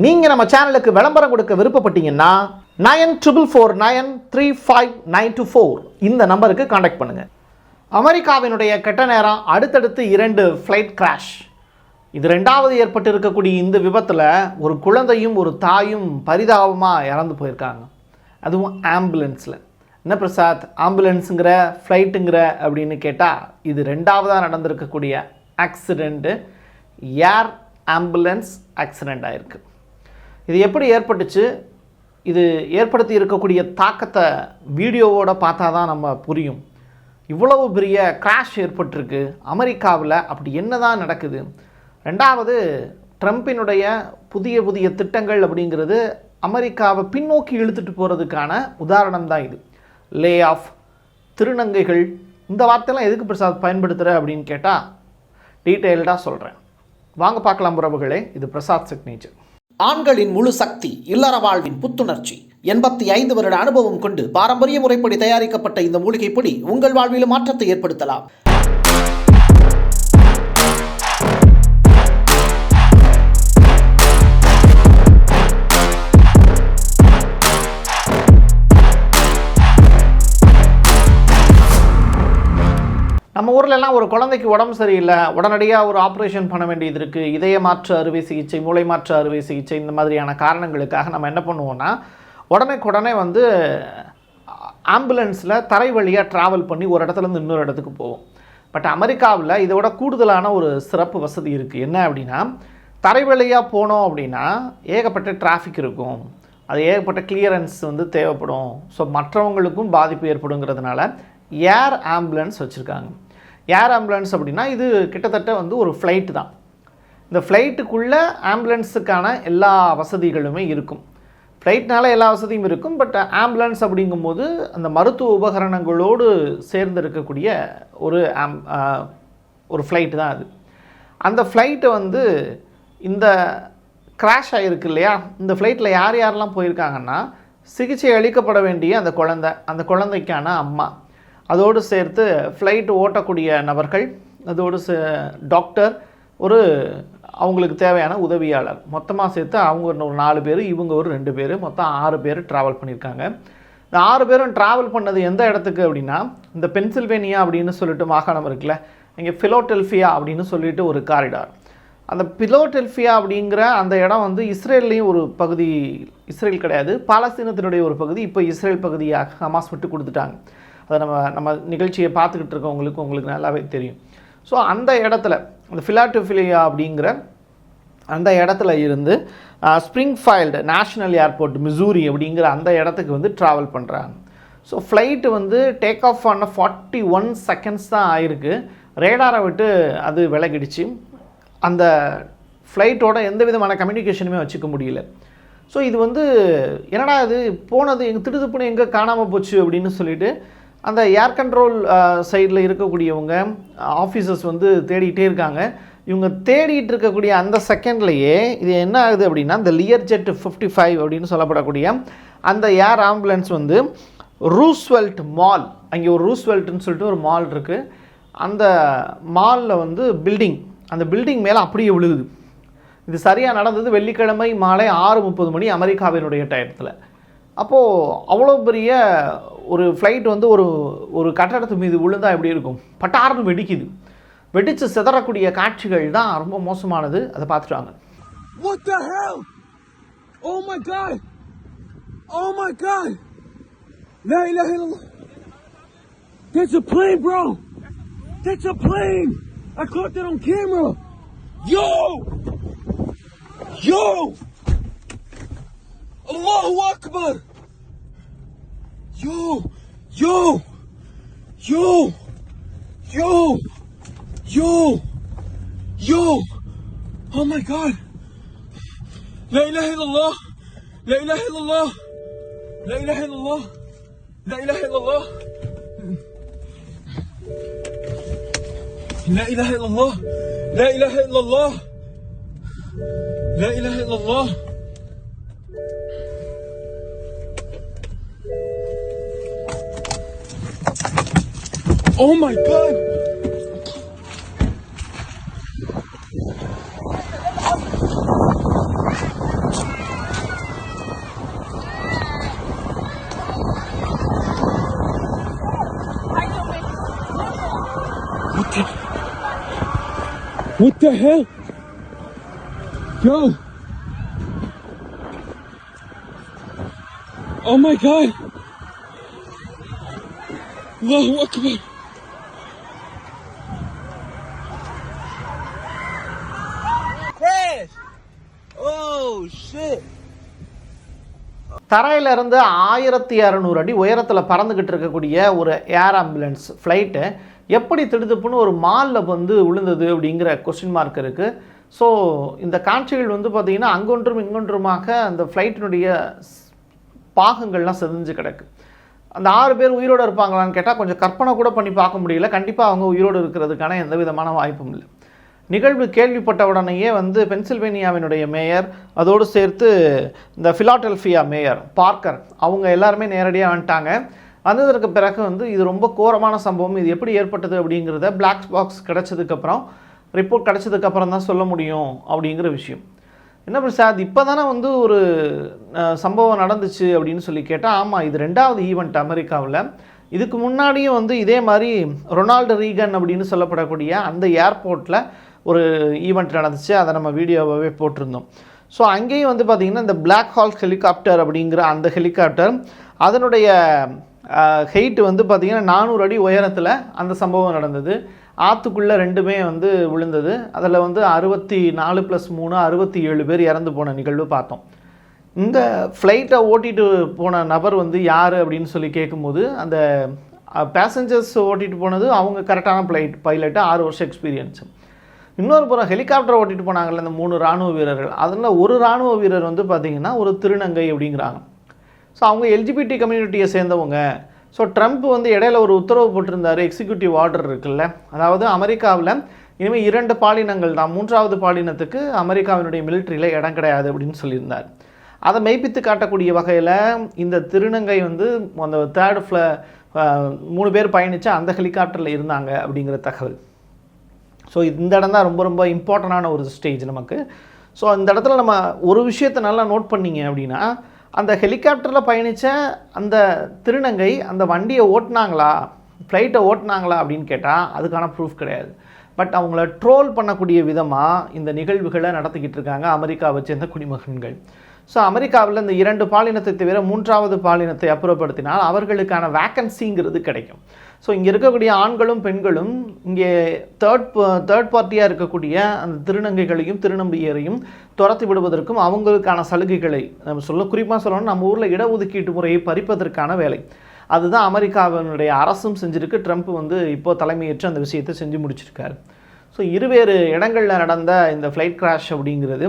நீங்க நம்ம சேனலுக்கு விளம்பரம் கொடுக்க விருப்பப்பட்டீங்கன்னா nine triple four nine three five nine two four இந்த நம்பருக்கு காண்டாக்ட் பண்ணுங்க. அமெரிக்காவினுடைய கெட்ட நேரம் அடுத்தடுத்து இரண்டு ஃப்ளைட் கிராஷ் இது ரெண்டாவது ஏற்பட்டு இருக்கக்கூடிய இந்த விபத்தில் ஒரு குழந்தையும் ஒரு தாயும் பரிதாபமாக இறந்து போயிருக்காங்க. அதுவும் ஆம்புலன்ஸில் என்ன பிரசாத்? ஆம்புலன்ஸுங்கிற ஃப்ளைட்டுங்கிற அப்படின்னு கேட்டால் இது ரெண்டாவதாக நடந்திருக்கக்கூடிய ஆக்சிடெண்ட்டு ஏர் ஆம்புலன்ஸ் ஆக்சிடெண்ட் ஆயிருக்கு. இது எப்படி ஏற்பட்டுச்சு? இது ஏற்படுத்தி இருக்கக்கூடிய தாக்கத்தை வீடியோவோட பார்த்தா தான் நம்ம புரியும். இவ்வளவு பெரிய கிராஷ் ஏற்பட்டிருக்கு. அமெரிக்காவில் அப்படி என்ன தான் நடக்குது? ரெண்டாவது ட்ரம்ப்பினுடைய புதிய புதிய திட்டங்கள் அப்படிங்கிறது அமெரிக்காவை பின்னோக்கி இழுத்துட்டு போகிறதுக்கான உதாரணம் தான் இது. லே ஆஃப் திருநங்கைகள் இந்த வார்த்தையெல்லாம் எதுக்கு பிரசாத் பயன்படுத்துகிற அப்படின்னு கேட்டால் டீட்டெயில்டாக சொல்கிறேன் வாங்க பார்க்கலாம் உறவுகளே இது பிரசாத் சிக்னேச்சர் ஆண்களின் முழு சக்தி இல்லற வாழ்வின் புத்துணர்ச்சி. எண்பத்தி ஐந்து வருட அனுபவம் கொண்டு பாரம்பரிய முறைப்படி தயாரிக்கப்பட்ட இந்த மூலிகை பொடி உங்கள் வாழ்விலும் மாற்றத்தை ஏற்படுத்தலாம். நம்ம ஒரு குழந்தைக்கு உடம்பு சரியில்லை உடனடியாக ஒரு ஆப்ரேஷன் பண்ண வேண்டியது இருக்குது இதய மாற்று அறுவை சிகிச்சை மூளை மாற்று அறுவை சிகிச்சை இந்த மாதிரியான காரணங்களுக்காக நம்ம என்ன பண்ணுவோம்னா உடனேக்குடனே வந்து ஆம்புலன்ஸில் தரை வழியாக ட்ராவல் பண்ணி ஒரு இடத்துலேருந்து இன்னொரு இடத்துக்கு போவோம். பட் அமெரிக்காவில் இதோட கூடுதலான ஒரு சிறப்பு வசதி இருக்குது என்ன அப்படின்னா தரை வழியாக போனோம் அப்படின்னா ஏகப்பட்ட டிராஃபிக் இருக்கும். அது ஏகப்பட்ட கிளியரன்ஸ் வந்து தேவைப்படும். ஸோ மற்றவங்களுக்கும் பாதிப்பு ஏற்படுங்கிறதுனால ஏர் ஆம்புலன்ஸ் வச்சுருக்காங்க. ஏர் ஆம்புலன்ஸ் அப்படின்னா இது கிட்டத்தட்ட வந்து ஒரு ஃப்ளைட்டு தான். இந்த ஃப்ளைட்டுக்குள்ளே ஆம்புலன்ஸுக்கான எல்லா வசதிகளுமே இருக்கும். ஃப்ளைட்னால எல்லா வசதியும் இருக்கும் பட் ஆம்புலன்ஸ் அப்படிங்கும்போது அந்த மருத்துவ உபகரணங்களோடு சேர்ந்து இருக்கக்கூடிய ஒரு ஆம் ஒரு ஃப்ளைட்டு தான் அது. அந்த ஃப்ளைட்டை வந்து இந்த கிராஷ் ஆகிருக்கு இல்லையா? இந்த ஃப்ளைட்டில் யார் யாரெல்லாம் போயிருக்காங்கன்னா சிகிச்சை அளிக்கப்பட வேண்டிய அந்த குழந்தை அந்த குழந்தைக்கான அம்மா. அதோடு சேர்த்து ஃப்ளைட் ஓட்டக்கூடிய நபர்கள் அதோடு சே டாக்டர் ஒரு அவங்களுக்கு தேவையான உதவியாளர். மொத்தமாக சேர்த்து அவங்க ஒரு நாலு பேர் இவங்க ஒரு ரெண்டு பேர் மொத்தம் ஆறு பேர் ட்ராவல் பண்ணியிருக்காங்க. இந்த ஆறு பேரும் ட்ராவல் பண்ணது எந்த இடத்துக்கு அப்படின்னா இந்த பென்சில்வேனியா அப்படின்னு சொல்லிட்டு மாகாணம் இருக்குல்ல இங்கே ஃபிலோடெல்ஃபியா அப்படின்னு சொல்லிட்டு ஒரு காரிடார் அந்த பிலோடெல்ஃபியா அப்படிங்கிற அந்த இடம் வந்து இஸ்ரேல்லையும் ஒரு பகுதி இஸ்ரேல் கிடையாது பாலஸ்தீனத்தினுடைய ஒரு பகுதி இப்போ இஸ்ரேல் பகுதியாக ஹமாஸ் விட்டு கொடுத்துட்டாங்க. அதை நம்ம நம்ம நிகழ்ச்சியை பார்த்துக்கிட்டு இருக்கவங்களுக்கு உங்களுக்கு நல்லாவே தெரியும். ஸோ அந்த இடத்துல அந்த ஃபிலாட்டோஃபிலியா அப்படிங்கிற அந்த இடத்துல இருந்து ஸ்ப்ரிங்ஃபைல்டு நேஷ்னல் ஏர்போர்ட் மிசூரி அப்படிங்கிற அந்த இடத்துக்கு வந்து ட்ராவல் பண்ணுறாங்க ஸோ ஃப்ளைட்டு வந்து டேக் ஆஃப் ஆன ஃபார்ட்டி ஒன் செகண்ட்ஸ் தான் ஆயிருக்கு. ரேடாரை விட்டு அது விலகிடுச்சு. அந்த ஃப்ளைட்டோட எந்த விதமான கம்யூனிகேஷனுமே வச்சுக்க முடியல. ஸோ இது வந்து என்னடா இது? போனது எங்கள் திடுதுப்புன்னு எங்கே காணாமல் போச்சு அப்படின்னு சொல்லிட்டு அந்த ஏர் கண்ட்ரோல் சைடில் இருக்கக்கூடியவங்க ஆஃபீஸர்ஸ் வந்து தேடிகிட்டே இருக்காங்க. இவங்க தேடிட்டு இருக்கக்கூடிய அந்த செகண்ட்லேயே இது என்ன ஆகுது அப்படின்னா இந்த லியர் ஜெட் ஃபிஃப்டி ஃபைவ் அப்படின்னு சொல்லப்படக்கூடிய அந்த ஏர் ஆம்புலன்ஸ் வந்து ரூஸ்வெல்ட் மால் அங்கே ஒரு ரூஸ்வெல்ட்னு சொல்லிட்டு ஒரு மால் இருக்குது அந்த மாலில் வந்து பில்டிங் அந்த பில்டிங் மேலே அப்படியே விழுகுது. இது சரியாக நடந்தது வெள்ளிக்கிழமை மாலை ஆறு முப்பது மணி அமெரிக்காவினுடைய டயத்தில் அப்போது அவ்வளோ பெரிய ஒரு ஃப்ளைட் வந்து ஒரு ஒரு கட்டடத்து மீது விழுந்தால் எப்படி இருக்கும் பட்டாரம் வெடிக்குது வெடித்து சிதறக்கூடிய காட்சிகள் தான் ரொம்ப மோசமானது அதை பார்த்துட்டாங்க That's a plane, bro. That's a plane. I caught that on camera. Yo! Yo! Allahu Akbar! Yo! Yo! Yo! Yo! Yo! Yo! Oh my god! لا اله الا الله لا اله الا الله لا اله الا الله لا اله الا الله لا اله الا الله لا اله الا الله لا اله الا الله Oh my god! What the, what the hell? Yo! Oh my god! Allahu Akbar! தரையில் இருந்து ஆயிரத்தி இரநூறு அடி உயரத்தில் பறந்துக்கிட்டு இருக்கக்கூடிய ஒரு air ambulance flight எப்படி திடுதுப்புன்னு ஒரு மாலில் வந்து விழுந்தது அப்படிங்கிற கொஸ்டின் மார்க் இருக்குது ஸோ இந்த காட்சிகள் வந்து பார்த்திங்கன்னா அங்கொன்றும் இங்கொன்றுமாக அந்த ஃப்ளைட்டினுடைய பாகங்கள்லாம் செதிஞ்சு கிடக்கு. அந்த ஆறு பேர் உயிரோடு இருப்பாங்களான்னு கேட்டால் கொஞ்சம் கற்பனை கூட பண்ணி பார்க்க முடியல. கண்டிப்பாக அவங்க உயிரோடு இருக்கிறதுக்கான எந்த விதமான வாய்ப்பும் இல்லை. நிகழ்வு கேள்விப்பட்ட உடனேயே வந்து பென்சில்வேனியாவினுடைய மேயர் அதோடு சேர்த்து இந்த ஃபிலாடெல்ஃபியா மேயர் பார்க்கர் அவங்க எல்லாருமே நேரடியாக வந்துட்டாங்க. வந்ததற்கு பிறகு வந்து இது ரொம்ப கோரமான சம்பவம் இது எப்படி ஏற்பட்டது அப்படிங்கிறத பிளாக் பாக்ஸ் கிடச்சதுக்கப்புறம் ரிப்போர்ட் கிடச்சதுக்கப்புறம் தான் சொல்ல முடியும் அப்படிங்கிற விஷயம். என்ன பிரசாத் இப்போ தானே வந்து ஒரு சம்பவம் நடந்துச்சு அப்படின்னு சொல்லி கேட்டால் ஆமாம் இது ரெண்டாவது ஈவெண்ட் அமெரிக்காவில். இதுக்கு முன்னாடியும் வந்து இதே மாதிரி ரொனால்டு ரீகன் அப்படின்னு சொல்லப்படக்கூடிய அந்த ஏர்போர்ட்டில் ஒரு ஈவெண்ட் நடந்துச்சு அதை நம்ம வீடியோவாகவே போட்டிருந்தோம். ஸோ அங்கேயும் வந்து பார்த்திங்கன்னா இந்த பிளாக் ஹால் ஹெலிகாப்டர் அப்படிங்கிற அந்த ஹெலிகாப்டர் அதனுடைய ஹெயிட் வந்து பார்த்திங்கன்னா நானூறு அடி உயரத்தில் அந்த சம்பவம் நடந்தது. ஆற்றுக்குள்ளே ரெண்டுமே வந்து விழுந்தது. அதில் வந்து அறுபத்தி நாலு ப்ளஸ் மூணு அறுபத்தி ஏழு பேர் இறந்து போன நிகழ்வு பார்த்தோம். இந்த ஃப்ளைட்டை ஓட்டிகிட்டு போன நபர் வந்து யார் அப்படின்னு சொல்லி கேட்கும்போது அந்த பேசஞ்சர்ஸ் ஓட்டிட்டு போனது அவங்க கரெக்டான ஃப்ளைட் பைலட்டு ஆறு வருஷம் எக்ஸ்பீரியன்ஸு இன்னொரு புறம் ஹெலிகாப்டர் ஓட்டிட்டு போனாங்கல்ல இந்த மூணு ராணுவ வீரர்கள். அதில் ஒரு ராணுவ வீரர் வந்து பார்த்திங்கன்னா ஒரு திருநங்கை அப்படிங்கிறாங்க. ஸோ அவங்க எல்ஜிபிடி கம்யூனிட்டியை சேர்ந்தவங்க. ஸோ ட்ரம்ப் வந்து இடையில ஒரு உத்தரவு போட்டிருந்தார் எக்ஸிக்யூட்டிவ் ஆர்டர் இருக்குல்ல. அதாவது அமெரிக்காவில் இனிமேல் இரண்டு பாலினங்கள் தான். மூன்றாவது பாலினத்துக்கு அமெரிக்காவினுடைய மிலிட்ரியில் இடம் கிடையாது அப்படின்னு சொல்லியிருந்தார். அதை மெய்ப்பித்து காட்டக்கூடிய வகையில் இந்த திருநங்கை வந்து அந்த தேர்ட் ஃப்ள மூணு பேர் பயணித்து அந்த ஹெலிகாப்டரில் இருந்தாங்க அப்படிங்கிற தகவல். ஸோ இந்த இடம் தான் ரொம்ப ரொம்ப இம்பார்ட்டண்டான ஒரு ஸ்டேஜ் நமக்கு. ஸோ இந்த இடத்துல நம்ம ஒரு விஷயத்தை நல்லா நோட் பண்ணிங்க அப்படின்னா அந்த ஹெலிகாப்டரில் பயணித்த அந்த திருநங்கை அந்த வண்டியை ஓட்டினாங்களா? ஃப்ளைட்டை ஓட்டினாங்களா அப்படின்னு கேட்டால் அதுக்கான ப்ரூஃப் கிடையாது. பட் அவங்கள ட்ரோல் பண்ணக்கூடிய விதமாக இந்த நிகழ்வுகளை நடத்திக்கிட்டு இருக்காங்க அமெரிக்காவை சேர்ந்த குடிமகன்கள். ஸோ அமெரிக்காவில் இந்த இரண்டு பாலினத்தை தவிர மூன்றாவது பாலினத்தை அப்புறப்படுத்தினால் அவர்களுக்கான வேக்கன்சிங்கிறது கிடைக்கும். ஸோ இங்கே இருக்கக்கூடிய ஆண்களும் பெண்களும் இங்கே தேர்ட் தேர்ட் பார்ட்டியாக இருக்கக்கூடிய அந்த திருநங்கைகளையும் திருநம்பியரையும் துரத்தி விடுவதற்கும் அவங்களுக்கான சலுகைகளை நம்ம சொல்ல குறிப்பாக சொல்லணும் நம்ம ஊரில் இடஒதுக்கீட்டு முறையை பறிப்பதற்கான வேலை. அதுதான் அமெரிக்காவினுடைய அரசும் செஞ்சுருக்கு. ட்ரம்ப் வந்து இப்போ தலைமையேற்று அந்த விஷயத்தை செஞ்சு முடிச்சிருக்காரு. ஸோ இருவேறு இடங்களில் நடந்த இந்த ஃப்ளைட் கிராஷ் அப்படிங்கிறது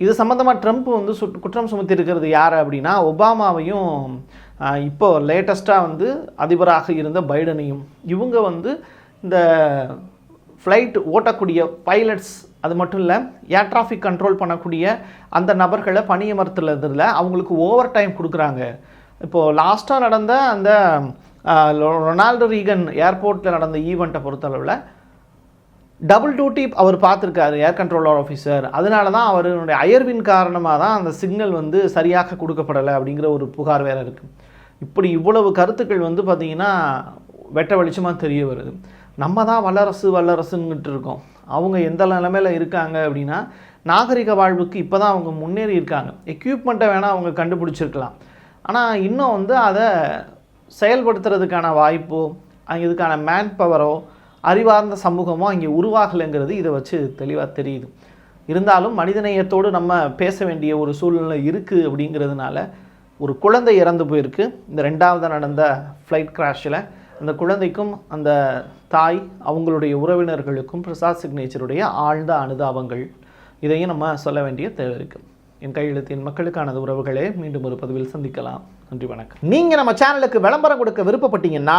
இது சம்மந்தமாக ட்ரம்ப் வந்து சுட் குற்றம் சுமத்தியிருக்கிறது யார் அப்படின்னா ஒபாமாவையும் இப்போ லேட்டஸ்ட்டாக வந்து அதிபராக இருந்த பைடனையும். இவங்க வந்து இந்த ஃப்ளைட் ஓட்டக்கூடிய பைலட்ஸ் அது மட்டும் இல்லை ஏர் டிராஃபிக் கண்ட்ரோல் பண்ணக்கூடிய அந்த நபர்களை பணியமர்த்துறதுல அவங்களுக்கு ஓவர் டைம் கொடுக்குறாங்க இப்போது லாஸ்ட்டாக நடந்த அந்த ரொனால்டோ ரொனால்டு ரீகன் ஏர்போர்ட்டில் நடந்த ஈவெண்ட்டை பொறுத்தளவில் டபுள் டியூட்டி அவர் பார்த்துருக்காரு ஏர் கண்ட்ரோலர் ஆஃபீஸர் அதனால தான் அவருடைய அயர்வின் காரணமாக தான் அந்த சிக்னல் வந்து சரியாக கொடுக்கப்படலை அப்படிங்கிற ஒரு புகார் வேறு இருக்குது இப்படி இவ்வளவு கருத்துக்கள் வந்து பார்த்திங்கன்னா வெட்ட வெளிச்சமாக தெரிய வருது. நம்ம தான் வல்லரசு வல்லரசுன்னுட்டு இருக்கோம். அவங்க எந்த நிலமையில் இருக்காங்க அப்படின்னா நாகரிக வாழ்வுக்கு இப்போ தான் அவங்க முன்னேறி இருக்காங்க. எக்யூப்மெண்ட்டை வேணால் அவங்க கண்டுபிடிச்சிருக்கலாம். ஆனால் இன்னும் வந்து அதை செயல்படுத்துறதுக்கான வாய்ப்போ இதுக்கான மேன் பவரோ அறிவார்ந்த சமூகமோ அங்கே உருவாகலைங்கிறது இதை வச்சு தெளிவாக தெரியுது. இருந்தாலும் மனிதநேயத்தோடு நம்ம பேச வேண்டிய ஒரு சூழ்நிலை இருக்குது அப்படிங்கிறதுனால ஒரு குழந்தை இறந்து போயிருக்கு. இந்த ரெண்டாவது நடந்த ஃப்ளைட் கிராஷில் அந்த குழந்தைக்கும் அந்த தாய் அவங்களுடைய உறவினர்களுக்கும் பிரசாத் சிக்னேச்சருடைய ஆழ்ந்த அனுதாபங்கள் இதையும் நம்ம சொல்ல வேண்டிய தேவை இருக்குது என் கையெழுத்தின் மக்களுக்கானது உறவுகளே மீண்டும் ஒரு பதிவில் சந்திக்கலாம். நன்றி வணக்கம். நீங்கள் நம்ம சேனலுக்கு விளம்பரம் கொடுக்க விருப்பப்பட்டீங்கன்னா